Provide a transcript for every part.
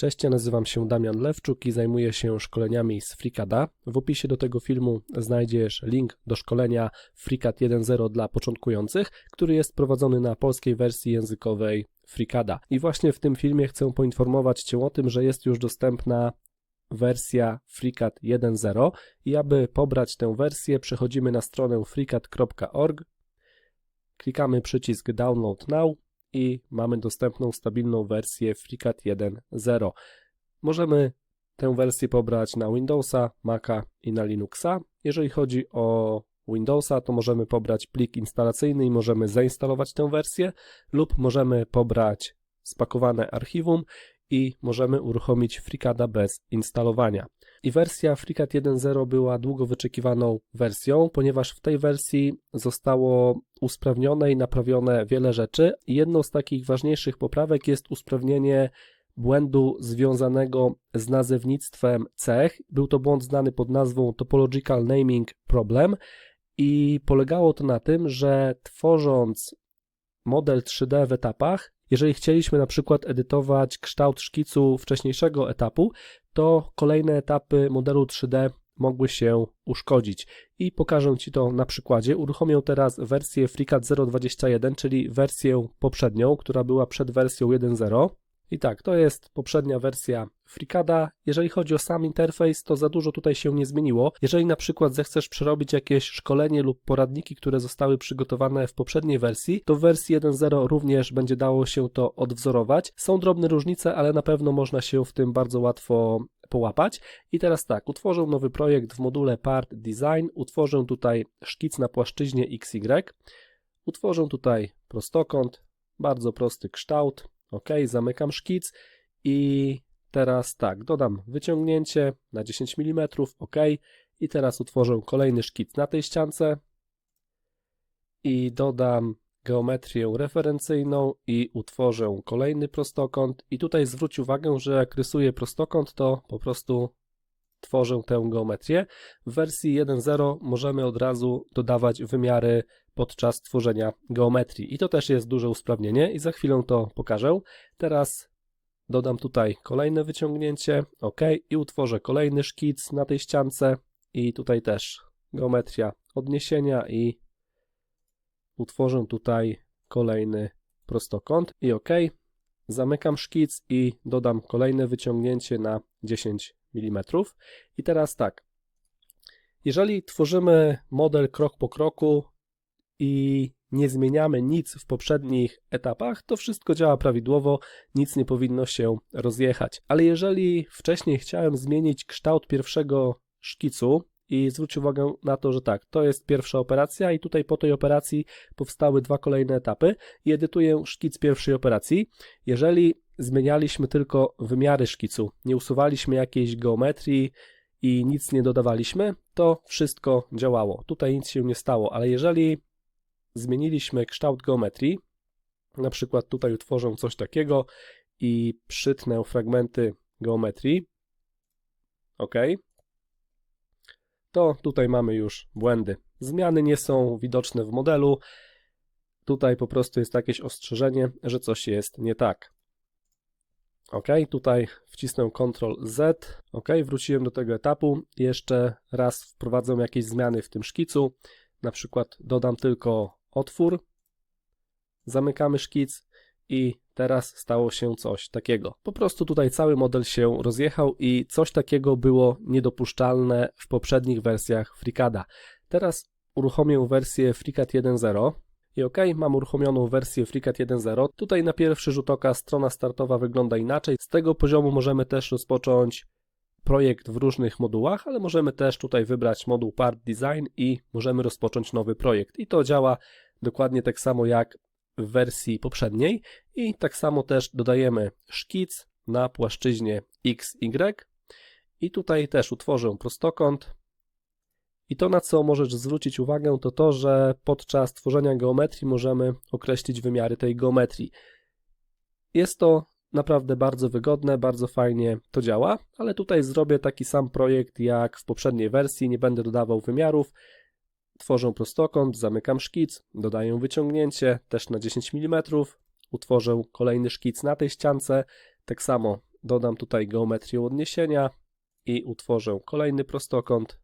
Cześć, ja nazywam się Damian Lewczuk i zajmuję się szkoleniami z FreeCADa. W opisie do tego filmu znajdziesz link do szkolenia FreeCAD 1.0 dla początkujących, który jest prowadzony na polskiej wersji językowej FreeCADa. I właśnie w tym filmie chcę poinformować Cię o tym, że jest już dostępna wersja FreeCAD 1.0 i aby pobrać tę wersję przechodzimy na stronę freecad.org, klikamy przycisk Download Now i mamy dostępną stabilną wersję FreeCAD 1.0. Możemy tę wersję pobrać na Windowsa, Maca i na Linuxa. Jeżeli chodzi o Windowsa, to możemy pobrać plik instalacyjny i możemy zainstalować tę wersję lub możemy pobrać spakowane archiwum i możemy uruchomić FreeCADa bez instalowania. I wersja FreeCAD 1.0 była długo wyczekiwaną wersją, ponieważ w tej wersji zostało usprawnione i naprawione wiele rzeczy. Jedną z takich ważniejszych poprawek jest usprawnienie błędu związanego z nazewnictwem cech. Był to błąd znany pod nazwą Topological Naming Problem i polegało to na tym, że tworząc model 3D w etapach, jeżeli chcieliśmy na przykład edytować kształt szkicu wcześniejszego etapu, to kolejne etapy modelu 3D mogły się uszkodzić. I pokażę Ci to na przykładzie. Uruchomię teraz wersję FreeCAD 0.21, czyli wersję poprzednią, która była przed wersją 1.0. I tak, to jest poprzednia wersja FreeCADa. Jeżeli chodzi o sam interfejs, to za dużo tutaj się nie zmieniło. Jeżeli na przykład zechcesz przerobić jakieś szkolenie lub poradniki, które zostały przygotowane w poprzedniej wersji, to w wersji 1.0 również będzie dało się to odwzorować. Są drobne różnice, ale na pewno można się w tym bardzo łatwo połapać. I teraz tak, utworzę nowy projekt w module Part Design, utworzę tutaj szkic na płaszczyźnie XY, utworzę tutaj prostokąt, bardzo prosty kształt, ok, zamykam szkic i teraz tak, dodam wyciągnięcie na 10 mm, ok, i teraz utworzę kolejny szkic na tej ściance. I dodam geometrię referencyjną i utworzę kolejny prostokąt. I tutaj zwróć uwagę, że jak rysuję prostokąt, to po prostu tworzę tę geometrię. W wersji 1.0 możemy od razu dodawać wymiary podczas tworzenia geometrii i to też jest duże usprawnienie i za chwilę to pokażę. Teraz dodam tutaj kolejne wyciągnięcie, ok, i utworzę kolejny szkic na tej ściance i tutaj też geometria odniesienia i utworzę tutaj kolejny prostokąt i ok. Zamykam szkic i dodam kolejne wyciągnięcie na 10 mm. I teraz tak, jeżeli tworzymy model krok po kroku i nie zmieniamy nic w poprzednich etapach, to wszystko działa prawidłowo, nic nie powinno się rozjechać. Ale jeżeli wcześniej chciałem zmienić kształt pierwszego szkicu, i zwróć uwagę na to, że tak, to jest pierwsza operacja i tutaj po tej operacji powstały dwa kolejne etapy i edytuję szkic pierwszej operacji. Jeżeli zmienialiśmy tylko wymiary szkicu, nie usuwaliśmy jakiejś geometrii i nic nie dodawaliśmy, to wszystko działało. Tutaj nic się nie stało, ale jeżeli zmieniliśmy kształt geometrii, na przykład tutaj utworzę coś takiego i przytnę fragmenty geometrii, ok, to tutaj mamy już błędy. Zmiany nie są widoczne w modelu. Tutaj po prostu jest jakieś ostrzeżenie, że coś jest nie tak. OK, tutaj wcisnę Ctrl Z. OK, wróciłem do tego etapu. Jeszcze raz wprowadzę jakieś zmiany w tym szkicu. Na przykład dodam tylko otwór. Zamykamy szkic i teraz stało się coś takiego. Po prostu tutaj cały model się rozjechał i coś takiego było niedopuszczalne w poprzednich wersjach FreeCADa. Teraz uruchomię wersję FreeCAD 1.0 i ok, mam uruchomioną wersję FreeCAD 1.0. Tutaj na pierwszy rzut oka strona startowa wygląda inaczej. Z tego poziomu możemy też rozpocząć projekt w różnych modułach, ale możemy też tutaj wybrać moduł Part Design i możemy rozpocząć nowy projekt. I to działa dokładnie tak samo jak w wersji poprzedniej. I tak samo też dodajemy szkic na płaszczyźnie XY i tutaj też utworzę prostokąt. I to na co możesz zwrócić uwagę to to, że podczas tworzenia geometrii możemy określić wymiary tej geometrii. Jest to naprawdę bardzo wygodne, bardzo fajnie to działa, ale tutaj zrobię taki sam projekt jak w poprzedniej wersji, nie będę dodawał wymiarów, Tworzę prostokąt, zamykam szkic, dodaję wyciągnięcie też na 10 mm, utworzę kolejny szkic na tej ściance, tak samo dodam tutaj geometrię odniesienia i utworzę kolejny prostokąt.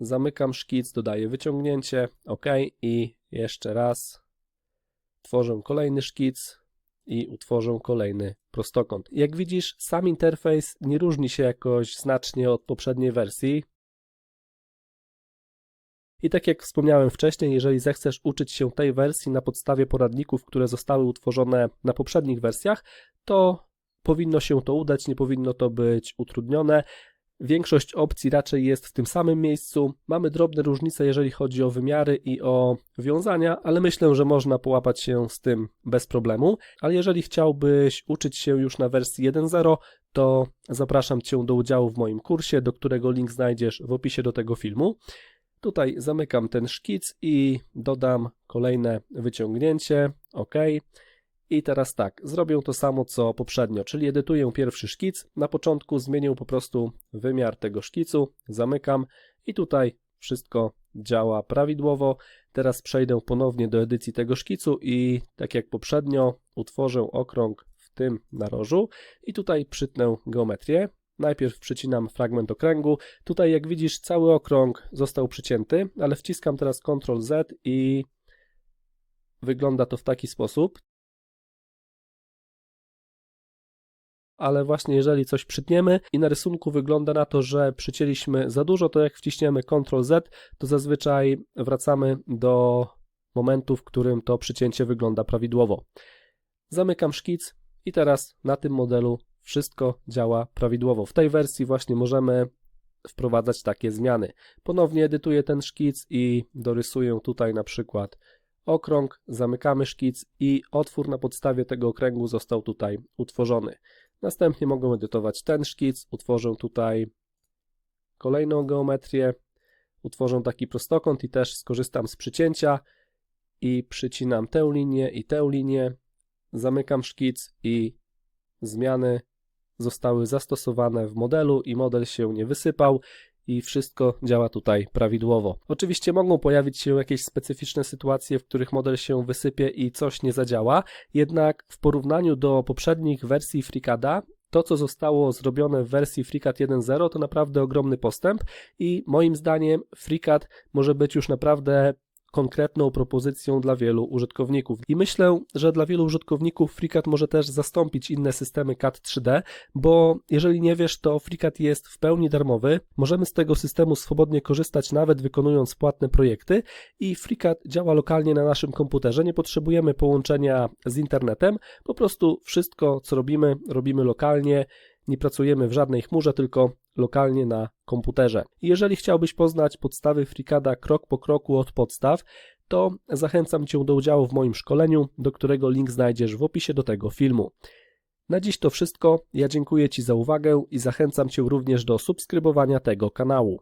Zamykam szkic, dodaję wyciągnięcie, OK i jeszcze raz tworzę kolejny szkic i utworzę kolejny prostokąt. Jak widzisz, sam interfejs nie różni się jakoś znacznie od poprzedniej wersji. I tak jak wspomniałem wcześniej, jeżeli zechcesz uczyć się tej wersji na podstawie poradników, które zostały utworzone na poprzednich wersjach, to powinno się to udać, nie powinno to być utrudnione. Większość opcji raczej jest w tym samym miejscu. Mamy drobne różnice, jeżeli chodzi o wymiary i o wiązania, ale myślę, że można połapać się z tym bez problemu. Ale jeżeli chciałbyś uczyć się już na wersji 1.0, to zapraszam Cię do udziału w moim kursie, do którego link znajdziesz w opisie do tego filmu. Tutaj zamykam ten szkic i dodam kolejne wyciągnięcie. OK. I teraz tak, zrobię to samo co poprzednio, czyli edytuję pierwszy szkic. Na początku zmienię po prostu wymiar tego szkicu, zamykam i tutaj wszystko działa prawidłowo. Teraz przejdę ponownie do edycji tego szkicu i tak jak poprzednio utworzę okrąg w tym narożu i tutaj przytnę geometrię. Najpierw przycinam fragment okręgu. Tutaj jak widzisz cały okrąg został przycięty, ale wciskam teraz Ctrl Z i wygląda to w taki sposób. ale właśnie jeżeli coś przytniemy i na rysunku wygląda na to, że przycięliśmy za dużo, to jak wciśniemy Ctrl Z, to zazwyczaj wracamy do momentu, w którym to przycięcie wygląda prawidłowo. Zamykam szkic i teraz na tym modelu wszystko działa prawidłowo. W tej wersji właśnie możemy wprowadzać takie zmiany. Ponownie edytuję ten szkic i dorysuję tutaj na przykład okrąg, zamykamy szkic i otwór na podstawie tego okręgu został tutaj utworzony. Następnie mogę edytować ten szkic, utworzę tutaj kolejną geometrię, utworzę taki prostokąt i też skorzystam z przycięcia i przycinam tę linię i tę linię, zamykam szkic i zmiany zostały zastosowane w modelu i model się nie wysypał i wszystko działa tutaj prawidłowo. Oczywiście mogą pojawić się jakieś specyficzne sytuacje, w których model się wysypie i coś nie zadziała, jednak w porównaniu do poprzednich wersji FreeCADa to, co zostało zrobione w wersji FreeCAD 1.0 to naprawdę ogromny postęp i moim zdaniem FreeCAD może być już naprawdę konkretną propozycją dla wielu użytkowników. I myślę, że dla wielu użytkowników FreeCAD może też zastąpić inne systemy CAD 3D, bo jeżeli nie wiesz, to FreeCAD jest w pełni darmowy. Możemy z tego systemu swobodnie korzystać nawet wykonując płatne projekty i FreeCAD działa lokalnie na naszym komputerze. Nie potrzebujemy połączenia z internetem. Po prostu wszystko, co robimy, robimy lokalnie. Nie pracujemy w żadnej chmurze, tylko lokalnie na komputerze. jeżeli chciałbyś poznać podstawy FreeCADa krok po kroku od podstaw, to zachęcam Cię do udziału w moim szkoleniu, do którego link znajdziesz w opisie do tego filmu. Na dziś to wszystko. Ja dziękuję Ci za uwagę i zachęcam Cię również do subskrybowania tego kanału.